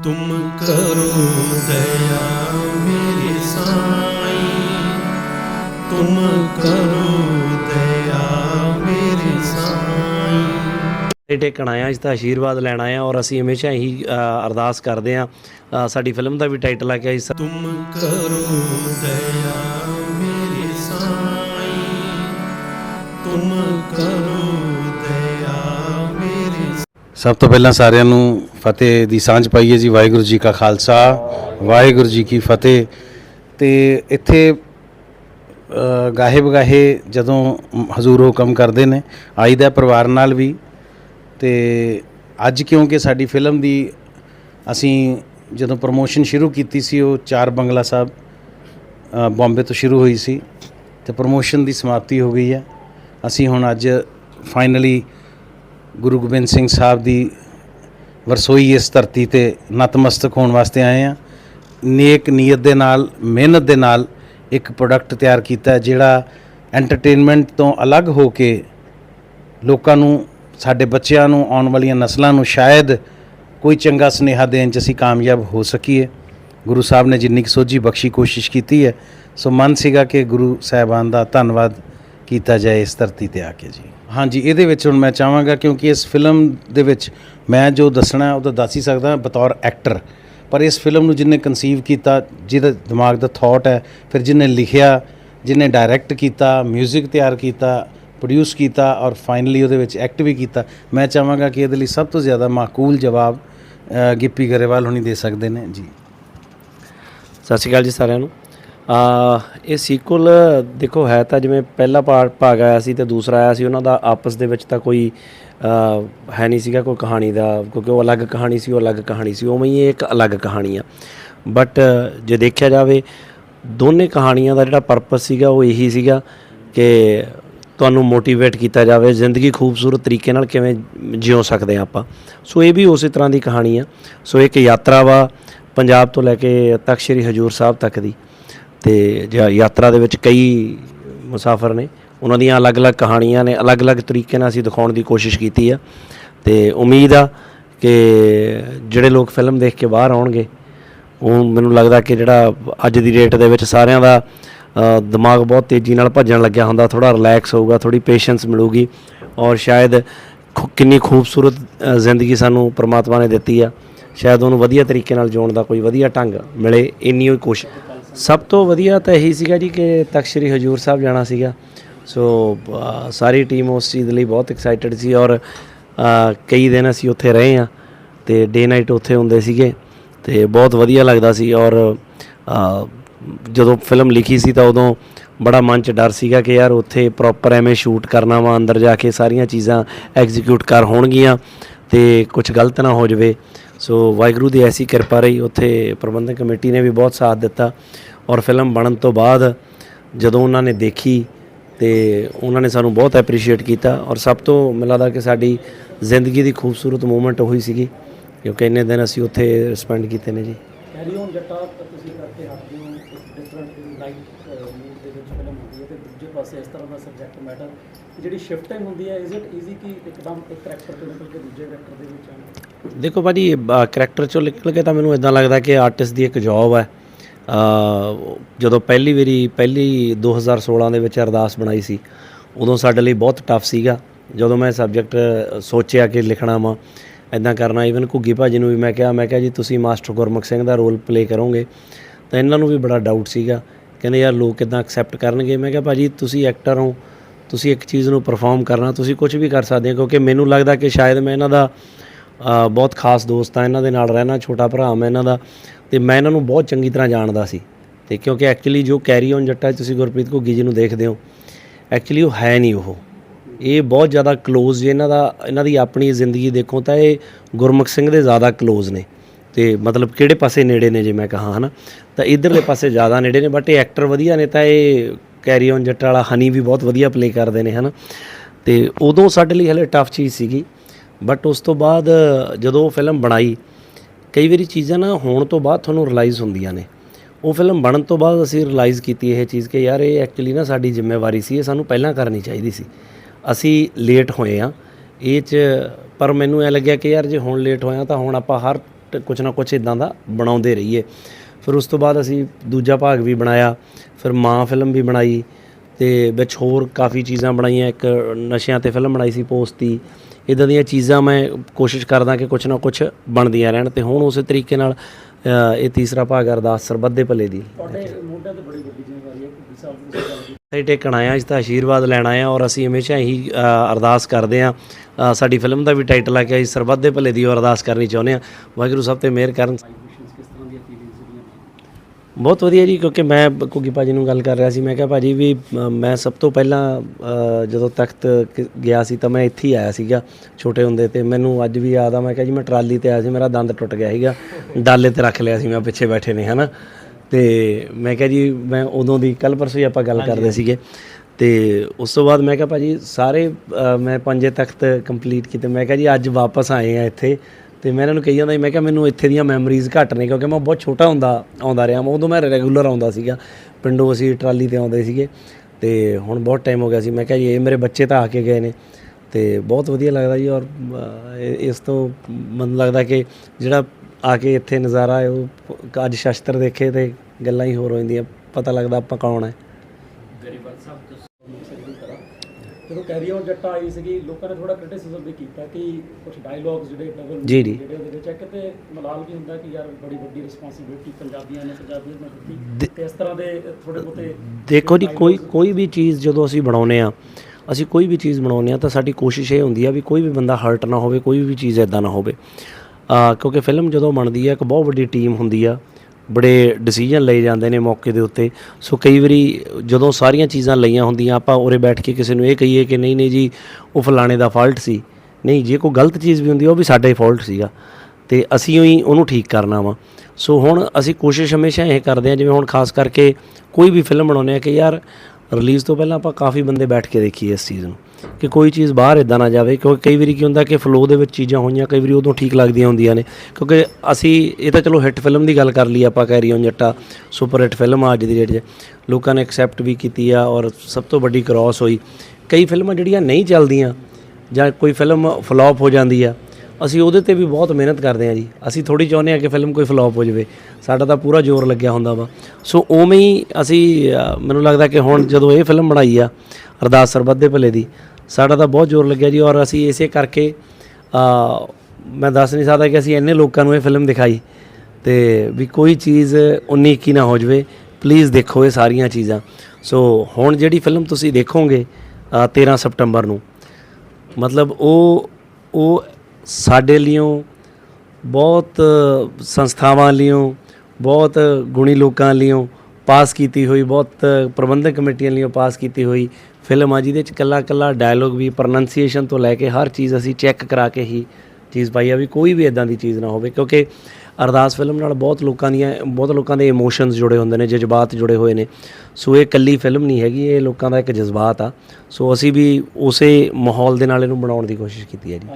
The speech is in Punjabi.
तुम करो दया मेरे साईं तुम करो दया मेरे साईं ਇਹ ਟੇਕਣ ਆਇਆ ਇਸ ਦਾ ਆਸ਼ੀਰਵਾਦ ਲੈਣ ਆਇਆ ਔਰ ਅਸੀਂ ਹਮੇਸ਼ਾ ਹੀ ਅਰਦਾਸ ਕਰਦੇ ਆ ਸਾਡੀ ਫਿਲਮ ਦਾ ਵੀ ਟਾਈਟਲ ਆ ਗਿਆ ਇਸ तुम करो दया मेरे साईं तुम करो दया मेरे ਸਭ ਤੋਂ ਪਹਿਲਾਂ ਸਾਰਿਆਂ ਨੂੰ ਫਤਿਹ ਦੀ ਸਾਂਝ ਪਾਈਏ ਜੀ ਵਾਹਿਗੁਰੂ ਜੀ ਕਾ ਖਾਲਸਾ ਵਾਹਿਗੁਰੂ ਜੀ ਕੀ ਫਤਿਹ। ਤੇ ਇੱਥੇ ਗਾਹੇ ਬਗਾਹੇ ਜਦੋਂ ਹਜ਼ੂਰ ਹੁਕਮ ਕਰਦੇ ਨੇ ਆਈਦਾ ਪਰਿਵਾਰ ਨਾਲ ਵੀ। ਤੇ ਅੱਜ ਕਿਉਂਕਿ ਸਾਡੀ ਫਿਲਮ ਦੀ ਅਸੀਂ ਜਦੋਂ ਪ੍ਰੋਮੋਸ਼ਨ ਸ਼ੁਰੂ ਕੀਤੀ ਸੀ ਉਹ ਚਾਰ ਬੰਗਲਾ ਸਾਹਿਬ ਅ, ਬੰਬੇ ਤੋਂ ਸ਼ੁਰੂ ਹੋਈ ਸੀ। ਤੇ ਪ੍ਰੋਮੋਸ਼ਨ ਦੀ ਸਮਾਪਤੀ ਹੋ ਗਈ ਹੈ। ਅਸੀਂ ਹੁਣ ਅੱਜ ਫਾਈਨਲੀ ਗੁਰੂ ਗੋਬਿੰਦ ਸਿੰਘ ਸਾਹਿਬ ਦੀ ਵਰਸੋਈ ਇਸ ਧਰਤੀ ਤੇ ਨਤਮਸਤਕ ਹੋਣ ਵਾਸਤੇ ਆਏ ਆ ਨੇਕ ਨੀਅਤ ਦੇ ਨਾਲ, ਮਿਹਨਤ ਦੇ ਨਾਲ ਇੱਕ ਪ੍ਰੋਡਕਟ ਤਿਆਰ ਕੀਤਾ ਜਿਹੜਾ ਐਂਟਰਟੇਨਮੈਂਟ ਤੋਂ ਅਲੱਗ ਹੋ ਕੇ ਲੋਕਾਂ ਨੂੰ, ਸਾਡੇ ਬੱਚਿਆਂ ਨੂੰ, ਆਉਣ ਵਾਲੀਆਂ ਨਸਲਾਂ ਨੂੰ ਸ਼ਾਇਦ ਕੋਈ ਚੰਗਾ ਸੁਨੇਹਾ ਦੇਣ 'ਚ ਅਸੀਂ ਕਾਮਯਾਬ ਹੋ ਸਕੀਏ। ਗੁਰੂ ਸਾਹਿਬ ਨੇ ਜਿੰਨੀ ਕੁ ਸੋਝੀ ਬਖਸ਼ੀ ਕੋਸ਼ਿਸ਼ ਕੀਤੀ ਹੈ, ਸੋ ਮਨ ਸੀਗਾ ਕਿ ਗੁਰੂ ਸਾਹਿਬਾਨ ਦਾ ਧੰਨਵਾਦ ਕੀਤਾ ਜਾਏ ਇਸ ਧਰਤੀ ਤੇ ਆ ਕੇ ਜੀ। ਹਾਂਜੀ, ਇਹਦੇ ਵਿੱਚ ਹੁਣ ਮੈਂ ਚਾਹਾਂਗਾ ਕਿਉਂਕਿ ਇਸ ਫਿਲਮ ਦੇ ਵਿੱਚ ਮੈਂ ਜੋ ਦੱਸਣਾ ਉਹ ਤਾਂ ਦੱਸ ਹੀ ਸਕਦਾ ਬਤੌਰ ਐਕਟਰ। ਪਰ ਇਸ ਫਿਲਮ ਨੂੰ ਜਿਹਨੇ ਕਨਸੀਵ ਕੀਤਾ, ਜਿਹਦਾ ਦਿਮਾਗ ਦਾ ਥਾਟ ਹੈ, ਫਿਰ ਜਿਹਨੇ ਲਿਖਿਆ ਜਿਹਨੇ ਡਾਇਰੈਕਟ ਕੀਤਾ 뮤직 ਤਿਆਰ ਕੀਤਾ ਪ੍ਰੋਡਿਊਸ ਕੀਤਾ ਔਰ ਫਾਈਨਲੀ ਉਹਦੇ ਵਿੱਚ ਐਕਟ ਵੀ ਕੀਤਾ, ਮੈਂ ਚਾਹਾਂਗਾ ਕਿ ਇਹਦੇ ਲਈ ਸਭ ਤੋਂ ਜ਼ਿਆਦਾ ਮਾਕੂਲ ਜਵਾਬ ਗਿੱਪੀ ਗਰੇਵਾਲ ਹੁਣੀ ਦੇ ਸਕਦੇ ਨੇ। ਜੀ। ਸਤਿ ਸ਼੍ਰੀ ਅਕਾਲ ਜੀ ਸਾਰਿਆਂ ਨੂੰ। ਆ, ਇਹ ਸੀਕੁਅਲ ਦੇਖੋ, ਹੈ ਤਾਂ ਜਿਵੇਂ ਪਹਿਲਾ ਪਾਰਟ ਭਾਗ ਆਇਆ ਸੀ ਤੇ ਦੂਸਰਾ ਆਇਆ ਸੀ, ਉਹਨਾਂ ਦਾ ਆਪਸ ਦੇ ਵਿੱਚ ਤਾਂ ਕੋਈ ਹੈ ਨਹੀਂ ਸੀਗਾ ਕੋਈ ਕਹਾਣੀ ਦਾ, ਕਿਉਂਕਿ ਉਹ ਅਲੱਗ ਕਹਾਣੀ ਸੀ, ਉਹ ਅਲੱਗ ਕਹਾਣੀ ਸੀ, ਉਵੇਂ ਹੀ ਇਹ ਇੱਕ ਅਲੱਗ ਕਹਾਣੀ ਆ। ਬਟ ਜੇ ਦੇਖਿਆ ਜਾਵੇ, ਦੋਨੇ ਕਹਾਣੀਆਂ ਦਾ ਜਿਹੜਾ ਪਰਪਸ ਸੀਗਾ, ਉਹ ਇਹੀ ਸੀਗਾ ਕਿ ਤੁਹਾਨੂੰ ਮੋਟੀਵੇਟ ਕੀਤਾ ਜਾਵੇ, ਜ਼ਿੰਦਗੀ ਖੂਬਸੂਰਤ ਤਰੀਕੇ ਨਾਲ ਕਿਵੇਂ ਜਿਉ ਸਕਦੇ ਆ ਆਪਾਂ। ਸੋ ਇਹ ਵੀ ਉਸੇ ਤਰ੍ਹਾਂ ਦੀ ਕਹਾਣੀ ਆ। ਸੋ ਇੱਕ ਯਾਤਰਾ ਵਾ ਪੰਜਾਬ ਤੋਂ ਲੈ ਕੇ ਤਖਤ ਸ੍ਰੀ ਹਜੂਰ ਸਾਹਿਬ ਤੱਕ ਦੀ। ਤੇ ਜਾਂ ਯਾਤਰਾ ਦੇ ਵਿੱਚ ਕਈ ਮੁਸਾਫਰ ਨੇ, ਉਹਨਾਂ ਦੀਆਂ ਅਲੱਗ-ਅਲੱਗ ਕਹਾਣੀਆਂ ਨੇ, ਅਲੱਗ-ਅਲੱਗ ਤਰੀਕੇ ਨਾਲ ਅਸੀਂ ਦਿਖਾਉਣ ਦੀ ਕੋਸ਼ਿਸ਼ ਕੀਤੀ ਆ। ਤੇ ਉਮੀਦ ਆ ਕਿ ਜਿਹੜੇ ਲੋਕ ਫਿਲਮ ਦੇਖ ਕੇ ਬਾਹਰ ਆਉਣਗੇ, ਉਹ ਮੈਨੂੰ ਲੱਗਦਾ ਕਿ ਜਿਹੜਾ ਅੱਜ ਦੀ ਡੇਟ ਦੇ ਵਿੱਚ ਸਾਰਿਆਂ ਦਾ ਦਿਮਾਗ ਬਹੁਤ ਤੇਜ਼ੀ ਨਾਲ ਭੱਜਣ ਲੱਗਿਆ ਹੁੰਦਾ ਥੋੜਾ ਰਿਲੈਕਸ ਹੋਊਗਾ ਥੋੜੀ ਪੇਸ਼ੈਂਸ ਮਿਲੂਗੀ ਔਰ ਸ਼ਾਇਦ ਖੂ- ਕਿੰਨੀ ਖੂਬਸੂਰਤ ਜ਼ਿੰਦਗੀ ਸਾਨੂੰ ਪ੍ਰਮਾਤਮਾ ਨੇ ਦਿੱਤੀ ਆ। ਸ਼ਾਇਦ ਉਹਨੂੰ ਵਧੀਆ ਤਰੀਕੇ ਨਾਲ ਜਿਉਣ ਦਾ ਕੋਈ ਵਧੀਆ ਢੰਗ ਮਿਲੇ, ਇੰਨੀ ਹੀ ਕੋਸ਼ਿਸ਼। ਸਭ ਤੋਂ ਵਧੀਆ ਤਾਂ ਇਹੀ ਸੀਗਾ ਜੀ ਕਿ ਤਖਤ ਸ੍ਰੀ ਹਜੂਰ ਸਾਹਿਬ ਜਾਣਾ ਸੀਗਾ। ਸੋ ਅ, ਸਾਰੀ ਟੀਮ ਉਸ ਚੀਜ਼ ਲਈ ਬਹੁਤ ਐਕਸਾਈਟਡ ਸੀ ਔਰ ਅ, ਕਈ ਦਿਨ ਅਸੀਂ ਉੱਥੇ ਰਹੇ ਆ ਤੇ ਡੇ ਨਾਈਟ ਉੱਥੇ ਹੁੰਦੇ ਸੀਗੇ ਤੇ ਬਹੁਤ ਵਧੀਆ ਲੱਗਦਾ ਸੀ ਔਰ ਅ, ਜਦੋਂ ਫਿਲਮ ਲਿਖੀ ਸੀ ਤਾਂ ਉਦੋਂ ਬੜਾ ਮਨ 'ਚ ਡਰ ਸੀਗਾ ਕਿ ਯਾਰ ਉੱਥੇ ਪ੍ਰੋਪਰ ਐਵੇਂ ਸ਼ੂਟ ਕਰਨਾ ਵਾ ਅੰਦਰ ਜਾ ਕੇ ਸਾਰੀਆਂ ਚੀਜ਼ਾਂ ਐਗਜ਼ੀਕਿਊਟ ਕਰ ਹੋਣਗੀਆਂ ਤੇ ਕੁਝ ਗਲਤ ਨਾ ਹੋ ਜਾਵੇ। ਸੋ ਵਾਹਿਗੁਰੂ ਦੀ ਐਸੀ ਕਿਰਪਾ ਰਹੀ। ਉੱਥੇ ਪ੍ਰਬੰਧਕ ਕਮੇਟੀ ਨੇ ਵੀ ਬਹੁਤ ਸਾਥ ਦਿੱਤਾ ਔਰ ਫਿਲਮ ਬਣਨ ਤੋਂ ਬਾਅਦ ਜਦੋਂ ਉਹਨਾਂ ਨੇ ਦੇਖੀ ਤੇ ਉਹਨਾਂ ਨੇ ਸਾਨੂੰ ਬਹੁਤ ਐਪਰੀਸ਼ੀਏਟ ਕੀਤਾ ਔਰ ਸਭ ਤੋਂ ਮੈਨੂੰ ਲੱਗਦਾ ਕਿ ਸਾਡੀ ਜ਼ਿੰਦਗੀ ਦੀ ਖੂਬਸੂਰਤ ਮੂਮੈਂਟ ਉਹੀ ਸੀਗੀ ਕਿਉਂਕਿ ਇੰਨੇ ਦਿਨ ਅਸੀਂ ਉੱਥੇ ਸਪੈਂਡ ਕੀਤੇ ਨੇ ਜੀ। ਕੈਰੀ ਜੱਟਾ ਤੁਸੀਂ ਕਰਕੇ ਹਟਦੇ ਹੋ ਇੱਕ ਡਿਫਰੈਂਟ ਲਾਈਟ ਮੂਡ ਦੇ ਵਿੱਚ ਫਿਲਮ ਹੁੰਦੀ ਹੈ ਤੇ ਦੂਜੇ ਪਾਸੇ ਇਸ ਤਰ੍ਹਾਂ ਦਾ ਸਬਜੈਕਟ ਮੈਟਰ ਜਿਹੜੀ ਸ਼ਿਫਟਿੰਗ ਹੁੰਦੀ ਹੈ ਇਜ਼ ਇਟ ਈਜ਼ੀ ਕਿ ਇੱਕਦਮ ਇੱਕ ਕਰੈਕਟਰ ਤੋਂ ਨਿਕਲ ਕੇ ਦੂਜੇ ਕਰੈਕਟਰ ਦੇ ਵਿੱਚ ਆਉਣਾ? ਦੇਖੋ ਭਾਜੀ ਕਰੈਕਟਰ ਚੋਂ ਨਿਕਲ ਕੇ ਤਾਂ ਮੈਨੂੰ ਇਦਾਂ ਲੱਗਦਾ ਕਿ ਆਰਟਿਸਟ ਦੀ ਇੱਕ ਜੌਬ ਹੈ। ਜਦੋਂ ਪਹਿਲੀ ਵਾਰੀ, ਪਹਿਲੀ 2016 ਦੇ ਵਿੱਚ ਅਰਦਾਸ ਬਣਾਈ ਸੀ, ਉਦੋਂ ਸਾਡੇ ਲਈ ਬਹੁਤ ਟਫ ਸੀਗਾ। ਜਦੋਂ ਮੈਂ ਸਬਜੈਕਟ ਸੋਚਿਆ ਕਿ ਲਿਖਣਾ ਵਾ ਇਦਾਂ ਕਰਨਾ ਈਵਨ ਘੁੱਗੀ ਭਾਜੀ ਨੂੰ ਵੀ ਮੈਂ ਕਿਹਾ ਮੈਂ ਕਿਹਾ ਜੀ, ਤੁਸੀਂ ਮਾਸਟਰ ਗੁਰਮੁਖ ਸਿੰਘ ਦਾ ਰੋਲ ਪਲੇ ਕਰੋਗੇ, ਤਾਂ ਇਹਨਾਂ ਨੂੰ ਵੀ ਬੜਾ ਡਾਊਟ ਸੀਗਾ। ਕਹਿੰਦੇ ਯਾਰ ਲੋਕ ਕਿਦਾਂ ਐਕਸੈਪਟ ਕਰਨਗੇ? ਮੈਂ ਕਿਹਾ ਭਾਜੀ ਤੁਸੀਂ ਐਕਟਰ ਹੋ, ਤੁਸੀਂ ਇੱਕ ਚੀਜ਼ ਨੂੰ ਪਰਫਾਰਮ ਕਰਨਾ, ਤੁਸੀਂ ਕੁਝ ਵੀ ਕਰ ਸਕਦੇ ਹੋ, ਕਿਉਂਕਿ ਮੈਨੂੰ ਲੱਗਦਾ ਕਿ ਸ਼ਾਇਦ ਮੈਂ ਇਹਨਾਂ ਦਾ ਬਹੁਤ ਖਾਸ ਦੋਸਤ ਆ ਇਹਨਾਂ ਦੇ ਨਾਲ ਰਹਿਣਾ ਛੋਟਾ ਭਰਾ ਮੈਂ ਇਹਨਾਂ ਦਾ, ਤੇ ਮੈਂ ਇਹਨਾਂ ਨੂੰ ਬਹੁਤ ਚੰਗੀ ਤਰ੍ਹਾਂ ਜਾਣਦਾ ਸੀ। ਤੇ ਕਿਉਂਕਿ ਐਕਚੁਅਲੀ ਜੋ ਕੈਰੀ ਔਨ ਜੱਟਾ ਤੁਸੀਂ ਗੁਰਪ੍ਰੀਤ ਘੁੱਗੀ ਜੀ ਨੂੰ ਦੇਖਦੇ ਹੋ ਐਕਚੁਅਲੀ ਉਹ ਹੈ ਨਹੀਂ ਉਹ। ਇਹ ਬਹੁਤ ਜ਼ਿਆਦਾ ਕਲੋਜ਼ ਜੇ ਇਹਨਾਂ ਦਾ, ਇਹਨਾਂ ਦੀ ਆਪਣੀ ਜ਼ਿੰਦਗੀ ਦੇਖੋ ਤਾਂ ਇਹ ਗੁਰਮੁਖ ਸਿੰਘ ਦੇ ਜ਼ਿਆਦਾ ਕਲੋਜ਼ ਨੇ। ਤੇ ਮਤਲਬ ਕਿਹੜੇ ਪਾਸੇ ਨੇੜੇ ਨੇ ਜੇ ਮੈਂ ਕਹਾਂ, ਹਨਾ? ਤਾਂ ਇਧਰਲੇ ਪਾਸੇ ਜ਼ਿਆਦਾ ਨੇੜੇ ਨੇ ਬਟ ਇਹ ਐਕਟਰ ਵਧੀਆ ਨੇ ਤਾਂ ਇਹ ਕੈਰੀ ਔਨ ਜੱਟ ਵਾਲਾ ਹਨੀ ਵੀ ਬਹੁਤ ਵਧੀਆ ਪਲੇ ਕਰਦੇ ਨੇ, ਹਨਾ? ਤੇ ਉਦੋਂ ਸਾਡੇ ਲਈ ਹਲੇ ਟਫ ਚੀਜ਼ ਸੀਗੀ ਬਟ ਉਸ ਤੋਂ ਬਾਅਦ ਜਦੋਂ ਉਹ ਫਿਲਮ ਬਣਾਈ, ਕਈ ਵਾਰੀ ਚੀਜ਼ਾਂ ਨਾ ਹੋਣ ਤੋਂ ਬਾਅਦ ਤੁਹਾਨੂੰ ਰਿਅਲਾਈਜ਼ ਹੁੰਦੀਆਂ ਨੇ। ਉਹ ਫਿਲਮ ਬਣਨ ਤੋਂ ਬਾਅਦ ਅਸੀਂ ਰਿਅਲਾਈਜ਼ ਕੀਤੀ ਇਹ ਚੀਜ਼ ਕਿ ਯਾਰ ਇਹ ਐਕਚੁਅਲੀ ਨਾ ਸਾਡੀ ਜ਼ਿੰਮੇਵਾਰੀ ਸੀ, ਇਹ ਸਾਨੂੰ ਪਹਿਲਾਂ ਕਰਨੀ ਚਾਹੀਦੀ ਸੀ। ਅਸੀਂ ਲੇਟ ਹੋਏ ਆ ਇਹ ਚ ਪਰ ਮੈਨੂੰ ਐ ਲੱਗਿਆ ਕਿ ਯਾਰ ਜੇ ਹੁਣ ਲੇਟ ਹੋਇਆ ਤਾਂ ਹੁਣ ਆਪਾਂ ਹਰ ਕੰਸੈਪਟ ਕੁਝ ਨਾ ਕੁਝ ਇਦਾਂ ਦਾ ਬਣਾਉਂਦੇ ਰਹੀਏ। ਫਿਰ ਉਸ ਤੋਂ ਬਾਅਦ ਅਸੀਂ ਦੂਜਾ ਭਾਗ ਵੀ ਬਣਾਇਆ, ਫਿਰ ਮਾਂ ਫਿਲਮ ਵੀ ਬਣਾਈ ਤੇ ਵਿੱਚ ਹੋਰ ਕਾਫੀ ਚੀਜ਼ਾਂ ਬਣਾਈਆਂ। ਇੱਕ ਨਸ਼ਿਆਂ ਤੇ ਫਿਲਮ ਬਣਾਈ ਸੀ ਪੋਸਤੀ ਇਦਾਂ ਦੀਆਂ ਚੀਜ਼ਾਂ ਮੈਂ ਕੋਸ਼ਿਸ਼ ਕਰਦਾ ਕਿ ਕੁਝ ਨਾ ਕੁਝ ਬਣਦੀਆਂ ਰਹਿਣ ਤੇ ਹੁਣ ਉਸੇ ਤਰੀਕੇ ਨਾਲ ਇਹ ਤੀਸਰਾ ਭਾਗ ਅਰਦਾਸ ਸਰਬੱਤ ਦੇ ਭਲੇ ਦੀ। ਤੁਹਾਡੇ ਮੋਢਿਆਂ ਤੇ ਬੜੀ ਵੱਡੀ ਜ਼ਿੰਮੇਵਾਰੀ ਹੈ ਕਿ ਸਾਹਿਬ ਅਸੀਂ ਟੇਕਣ ਆਇਆ ਹਾਂ ਇਸ ਦਾ ਆਸ਼ੀਰਵਾਦ ਲੈਣ ਆਇਆ ਔਰ ਅਸੀਂ ਹਮੇਸ਼ਾ ਹੀ ਅਰਦਾਸ ਕਰਦੇ ਹਾਂ। ਸਾਡੀ ਫਿਲਮ ਦਾ ਵੀ ਟਾਈਟਲ ਆ ਕਿ ਅਸੀਂ ਸਰਬੱਤ ਦੇ ਭਲੇ ਦੀ ਅਰਦਾਸ ਕਰਨੀ ਚਾਹੁੰਦੇ ਹਾਂ। ਵਾਹਿਗੁਰੂ ਸਭ ਤੇ ਮਿਹਰ ਕਰਨ। ਬਹੁਤ ਵਧੀਆ ਜੀ, ਕਿਉਂਕਿ ਮੈਂ ਕੁਕੀ ਭਾਜੀ ਨੂੰ ਗੱਲ ਕਰ ਰਿਹਾ ਸੀ। ਮੈਂ ਕਿਹਾ ਭਾਜੀ ਵੀ ਮੈਂ ਸਭ ਤੋਂ ਪਹਿਲਾਂ ਜਦੋਂ ਤਖਤ ਗਿਆ ਸੀ ਤਾਂ ਮੈਂ ਇੱਥੇ ਹੀ ਆਇਆ ਸੀਗਾ, ਛੋਟੇ ਹੁੰਦੇ ਤੇ। ਮੈਨੂੰ ਅੱਜ ਵੀ ਯਾਦ ਆ, ਮੈਂ ਕਿਹਾ ਜੀ ਮੈਂ ਟਰਾਲੀ ਤੇ ਆਇਆ ਸੀ, ਮੇਰਾ ਦੰਦ ਟੁੱਟ ਗਿਆ ਸੀਗਾ। ਡਾਲੇ ਤੇ ਰੱਖ ਲਿਆ ਸੀ ਮੈਂ, ਪਿੱਛੇ ਬੈਠੇ ਨੇ, ਹਨਾ? ਤੇ ਮੈਂ ਕਿਹਾ ਜੀ ਮੈਂ ਉਦੋਂ ਦੀ ਕੱਲ ਪਰਸੋਂ ਹੀ ਆਪਾਂ ਗੱਲ ਕਰਦੇ ਸੀਗੇ। ਤੇ ਉਸ ਤੋਂ ਬਾਅਦ ਮੈਂ ਕਿਹਾ ਭਾਜੀ ਸਾਰੇ ਮੈਂ ਪੰਜੇ ਤਖਤ ਕੰਪਲੀਟ ਕੀਤੇ। ਮੈਂ ਕਿਹਾ ਜੀ ਅੱਜ ਵਾਪਸ ਆਏ ਆ ਇੱਥੇ। ਤੇ ਮੈਂ ਇਹਨਾਂ ਨੂੰ ਕਹੀ ਜਾਂਦਾ ਮੈਂ ਕਿਹਾ ਮੈਨੂੰ ਇੱਥੇ ਦੀਆਂ ਮੈਮਰੀਜ਼ ਘੱਟ ਨੇ ਕਿਉਂਕਿ ਮੈਂ ਬਹੁਤ ਛੋਟਾ ਹੁੰਦਾ ਆਉਂਦਾ ਰਿਹਾ। ਮੈਂ ਉਦੋਂ ਮੈਂ ਰੈਗੂਲਰ ਆਉਂਦਾ ਸੀਗਾ। ਪਿੰਡੋਂ ਅਸੀਂ ਟਰਾਲੀ ਤੇ ਆਉਂਦੇ ਸੀਗੇ। ਤੇ ਹੁਣ ਬਹੁਤ ਟਾਈਮ ਹੋ ਗਿਆ ਸੀ। ਮੈਂ ਕਿਹਾ ਜੀ ਇਹ ਮੇਰੇ ਬੱਚੇ ਤਾਂ ਆ ਕੇ ਗਏ ਨੇ। ਤੇ ਬਹੁਤ ਵਧੀਆ ਲੱਗਦਾ ਜੀ। ਔਰ ਇਸ ਤੋਂ ਮਨ ਲੱਗਦਾ ਕਿ ਜਿਹੜਾ ਆ ਕੇ ਇੱਥੇ ਨਜ਼ਾਰਾ ਹੈ ਉਹ ਅੱਜ ਸ਼ਸਤਰ ਦੇਖੇ ਤੇ ਗੱਲਾਂ ਹੀ ਹੋਰ ਹੋ ਜਾਂਦੀਆਂ ਪਤਾ ਲੱਗਦਾ ਆਪਾਂ ਕੌਣ ਹੈ। ਜਦੋਂ ਕੈਰੀ ਔਨ ਜੱਟਾ ਆਈ ਸੀਗੀ ਲੋਕਾਂ ਨੇ ਥੋੜਾ ਕ੍ਰਿਟਿਸਿਜ਼ਮ ਵੀ ਕੀਤਾ ਕਿ ਕੁਝ ਡਾਇਲੌਗਸ ਜਿਹੜੇ ਡਬਲ ਜੀ, ਜੀ। ਜਿਹੜੇ ਉਹਦੇ ਵਿੱਚ ਇੱਕ ਤੇ ਮਲਾਲ ਵੀ ਹੁੰਦਾ ਕਿ ਯਾਰ ਬੜੀ ਵੱਡੀ ਰਿਸਪੌਂਸਿਬਿਲਟੀ ਪੰਜਾਬੀਆਂ ਨੇ ਪੰਜਾਬੀਅਤ ਨੂੰ ਦਿੱਤੀ। ਤੇ ਇਸ ਤਰ੍ਹਾਂ ਦੇ ਥੋੜੇ ਬਹੁਤੇ ਦੇਖੋ ਜੀ ਕੋਈ ਕੋਈ ਵੀ ਚੀਜ਼ ਜਦੋਂ ਅਸੀਂ ਬਣਾਉਨੇ ਆ ਅਸੀਂ ਕੋਈ ਵੀ ਚੀਜ਼ ਬਣਾਉਨੇ ਆ ਤਾਂ ਸਾਡੀ ਕੋਸ਼ਿਸ਼ ਇਹ ਹੁੰਦੀ ਆ ਵੀ ਕੋਈ ਵੀ ਬੰਦਾ ਹਰਟ ਨਾ ਹੋਵੇ ਕੋਈ ਵੀ ਚੀਜ਼ ਐਦਾਂ ਨਾ ਹੋਵੇ। ਕਿਉਂਕਿ ਫਿਲਮ ਜਦੋਂ ਬਣਦੀ ਆ ਇੱਕ ਬਹੁਤ ਵੱਡੀ ਟੀਮ ਹੁੰਦੀ ਆ। ਬੜੇ ਡਿਸੀਜਨ ਲਏ ਜਾਂਦੇ ਨੇ ਮੌਕੇ ਦੇ ਉੱਤੇ। ਸੋ ਕਈ ਵਾਰੀ ਜਦੋਂ ਸਾਰੀਆਂ ਚੀਜ਼ਾਂ ਲਈਆਂ ਹੁੰਦੀਆਂ, ਆਪਾਂ ਉਰੇ ਬੈਠ ਕੇ ਕਿਸੇ ਨੂੰ ਇਹ ਕਹੀਏ ਕਿ ਨਹੀਂ ਨਹੀਂ ਜੀ, ਉਹ ਫਲਾਣੇ ਦਾ ਫਾਲਟ ਸੀ। ਨਹੀਂ, ਜੇ ਕੋਈ ਗਲਤ ਚੀਜ਼ ਵੀ ਹੁੰਦੀ, ਉਹ ਵੀ ਸਾਡਾ ਹੀ ਫਾਲਟ ਸੀਗਾ। ਤੇ ਅਸੀਂ ਹੀ ਉਹਨੂੰ ਠੀਕ ਕਰਨਾ ਵਾ। ਸੋ ਹੁਣ ਅਸੀਂ ਕੋਸ਼ਿਸ਼ ਹਮੇਸ਼ਾ ਇਹ ਕਰਦੇ ਹਾਂ, ਜਿਵੇਂ ਹੁਣ ਖਾਸ ਕਰਕੇ ਕੋਈ ਵੀ ਫਿਲਮ ਬਣਾਉਂਦੇ ਆ ਕਿ ਯਾਰ ਰਿਲੀਜ਼ ਤੋਂ ਪਹਿਲਾਂ ਆਪਾਂ ਕਾਫੀ ਬੰਦੇ ਬੈਠ ਕੇ ਦੇਖੀਏ ਇਸ ਚੀਜ਼ ਨੂੰ। ਕਿ ਕੋਈ ਚੀਜ਼ ਬਾਹਰ ਇਦਾਂ ਨਾ ਜਾਵੇ, ਕਿਉਂਕਿ ਕਈ ਵਾਰੀ ਕੀ ਹੁੰਦਾ ਕਿ ਫਲੋ ਦੇ ਵਿੱਚ ਚੀਜ਼ਾਂ ਹੋਈਆਂ, ਕਈ ਵਾਰੀ ਉਦੋਂ ਠੀਕ ਲੱਗਦੀਆਂ ਹੁੰਦੀਆਂ ਨੇ। ਕਿਉਂਕਿ ਅਸੀਂ, ਇਹ ਤਾਂ ਚਲੋ ਹਿੱਟ ਫਿਲਮ ਦੀ ਗੱਲ ਕਰ ਲਈ ਆਪਾਂ carry on Jatta, super hit film ਆ ਅੱਜ ਦੀ ਡੇਟ 'ਚ। ਲੋਕਾਂ ਨੇ ਐਕਸੈਪਟ ਵੀ ਕੀਤੀ ਆ ਔਰ ਸਭ ਤੋਂ ਵੱਡੀ ਕ੍ਰਾਸ ਹੋਈ। ਕਈ ਫਿਲਮਾਂ ਜਿਹੜੀਆਂ ਨਹੀਂ ਚੱਲਦੀਆਂ, ਜਾਂ ਕੋਈ ਫਿਲਮ ਫਲॉप ਹੋ ਜਾਂਦੀ ਆ, ਅਸੀਂ ਉਹਦੇ ਤੇ ਵੀ ਬਹੁਤ ਮਿਹਨਤ ਕਰਦੇ ਹਾਂ ਜੀ। ਅਸੀਂ ਥੋੜੀ ਚਾਹੁੰਦੇ ਹਾਂ ਕਿ ਫਿਲਮ ਕੋਈ ਫਲॉप ਹੋ ਜਾਵੇ। ਸਾਡਾ ਤਾਂ ਪੂਰਾ ਜ਼ੋਰ ਲੱਗਿਆ ਹੁੰਦਾ ਵਾ। ਸੋ ਉਵੇਂ ਹੀ ਅਸੀਂ ਮੈਨੂੰ ਲੱਗਦਾ ਕਿ ਹੁਣ ਜਦੋਂ ਇਹ ਫਿਲਮ ਬਣਾਈ ਆ, ਅਰਦਾਸ ਸਰਬੱਤ ਦੇ ਭਲੇ ਦੀ ਸਾਡਾ ਤਾਂ ਬਹੁਤ ਜ਼ੋਰ ਲੱਗਿਆ ਜੀ ਔਰ ਅਸੀਂ ਇਸੇ ਕਰਕੇ ਅ, ਮੈਂ ਦੱਸ ਨਹੀਂ ਸਕਦਾ ਕਿ ਅਸੀਂ ਇੰਨੇ ਲੋਕਾਂ ਨੂੰ ਇਹ ਫਿਲਮ ਦਿਖਾਈ ਤੇ ਵੀ ਕੋਈ ਚੀਜ਼ 19 21 ਨਾ ਹੋ ਜਾਵੇ। ਪਲੀਜ਼ ਦੇਖੋ ਇਹ ਸਾਰੀਆਂ ਚੀਜ਼ਾਂ। ਸੋ ਹੁਣ ਜਿਹੜੀ ਫਿਲਮ ਤੁਸੀਂ ਦੇਖੋਗੇ ਅ, 13 ਸਤੰਬਰ ਨੂੰ ਮਤਲਬ ਉਹ ਉਹ ਸਾਡੇ ਲਿਓ ਬਹੁਤ ਸੰਸਥਾਵਾਂ ਲਿਓ ਬਹੁਤ ਗੁਣੀ ਲੋਕਾਂ ਲਈਓ ਪਾਸ ਕੀਤੀ ਹੋਈ, ਬਹੁਤ ਪ੍ਰਬੰਧਕ ਕਮੇਟੀਆਂ ਲਿਓ ਪਾਸ ਕੀਤੀ ਹੋਈ ਫਿਲਮ ਆ, ਜਿਹਦੇ ਚ ਕੱਲਾ ਕੱਲਾ ਡਾਇਲੋਗ ਵੀ ਪ੍ਰੋਨੰਸੀਏਸ਼ਨ ਤੋਂ ਲੈ ਕੇ ਹਰ ਚੀਜ਼ ਅਸੀਂ ਚੈੱਕ ਕਰਾ ਕੇ ਹੀ ਚੀਜ਼ ਪਾਈ ਆ ਵੀ ਕੋਈ ਵੀ ਇਦਾਂ ਦੀ ਚੀਜ਼ ਨਾ ਹੋਵੇ, ਕਿਉਂਕਿ ਅਰਦਾਸ ਫਿਲਮ ਨਾਲ ਬਹੁਤ ਲੋਕਾਂ ਦੀਆਂ, ਬਹੁਤ ਲੋਕਾਂ ਦੇ ਇਮੋਸ਼ਨਸ ਜੁੜੇ ਹੁੰਦੇ ਨੇ, ਜਜ਼ਬਾਤ ਜੁੜੇ ਹੋਏ ਨੇ। ਸੋ ਇਹ ਕੱਲੀ ਫਿਲਮ ਨਹੀਂ ਹੈਗੀ, ਇਹ ਲੋਕਾਂ ਦਾ ਇੱਕ ਜਜ਼ਬਾਤ ਆ। ਸੋ ਅਸੀਂ ਵੀ ਉਸੇ ਮਾਹੌਲ ਦੇ ਨਾਲ ਇਹਨੂੰ ਬਣਾਉਣ ਦੀ ਕੋਸ਼ਿਸ਼ ਕੀਤੀ ਹੈ ਜੀ।